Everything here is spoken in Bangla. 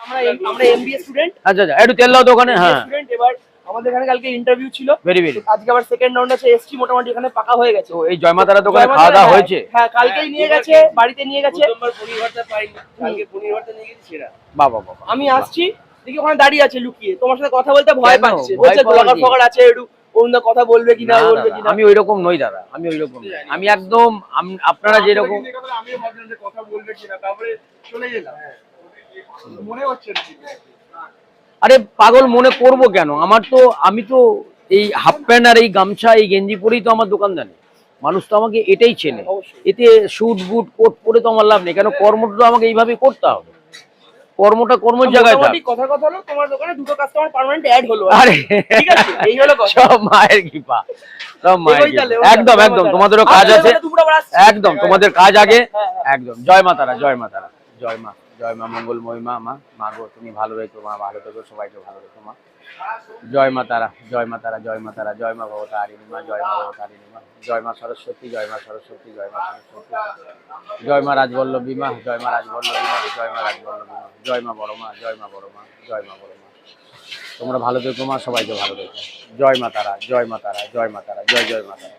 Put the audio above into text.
আমরা আমরা এমবিএ স্টুডেন্ট আচ্ছা আচ্ছা একটু তেল দাও হ্যাঁ। স্টুডেন্ট এবার আমাদের এখানে কালকে ইন্টারভিউ ছিল। ভেরি ভেরি আজকে আবার সেকেন্ড রাউন্ড আছে এসটি মোটামুটি এখানে পাকা হয়ে গেছে। এই জয়মাতারা দোকানে খাওয়া দাওয়া হয়েছে? হ্যাঁ কালকেই নিয়ে গেছে বাড়িতে নিয়ে গেছে। বাবা বাবা আমি আসছি দেখি ওখানে দাঁড়িয়ে আছে লুকিয়ে। তোমার সাথে কথা বলতে ভয় পাচ্ছে। ভয় বলছে পাওয়ার ব্লগার ফগার আছে একটু অন্য কথা বলবে কিনা না, বলবে কিনা। আমি ওই রকম নই দাদা আমি ওই রকম আমি একদম আপনারা যেরকম আমিও ভাবলাম যে কথা বলবে কিনা তারপরে চলে গেলাম। মনে হচ্ছে আরে পাগল মনে করব কেন? আমার তো আমি তো এই হাফ প্যান্ট আর এই গামছা এই গেঞ্জি পরেই তো আমার দোকানদানি মানুষ তো আমাকে এটাই চেনে। এতে শুট বুট কোট পরে তো আমার লাভ নেই। কেন কর্মটা তো আমাকে এইভাবে করতে হবে? কর্মটা কর্মের জায়গায় থাক। কথা কথা হলো তোমার দোকানে দুটো কাস্টমার পার্মানেন্ট অ্যাড হলো। আরে ঠিক আছে এই হলো কথা। সব মায়ের কৃপা। সব মায়ের একদম একদম। তোমাদেরও কাজ আছে। একদম তোমাদের কাজ আগে। হ্যাঁ, হ্যাঁ। একদম। জয় মা তারা জয় মা তারা জয় মা জয় মা মঙ্গলময় মা মা মা গো তুমি ভালো রেখো মা ভালো থেকো সবাইকে ভালো রেখো মা জয় মা তারা জয় মা তারা জয় মা তারা জয় মা ভবতারিণী মা জয় মা ভবতারিণী মা জয় মা সরস্বতী জয় মা সরস্বতী জয় মা সরস্বতী জয় মা রাজবল্লভী মা জয় মা রাজবল্লভী মা জয় মা রাজবল্লভী মা জয় মা বড় মা জয় মা বড় মা জয় মা বড় মা তোমরা ভালো থেকো মা সবাইকে ভালো থেকো জয় মা তারা জয় মা তারা জয় মা তারা জয় জয় মা তারা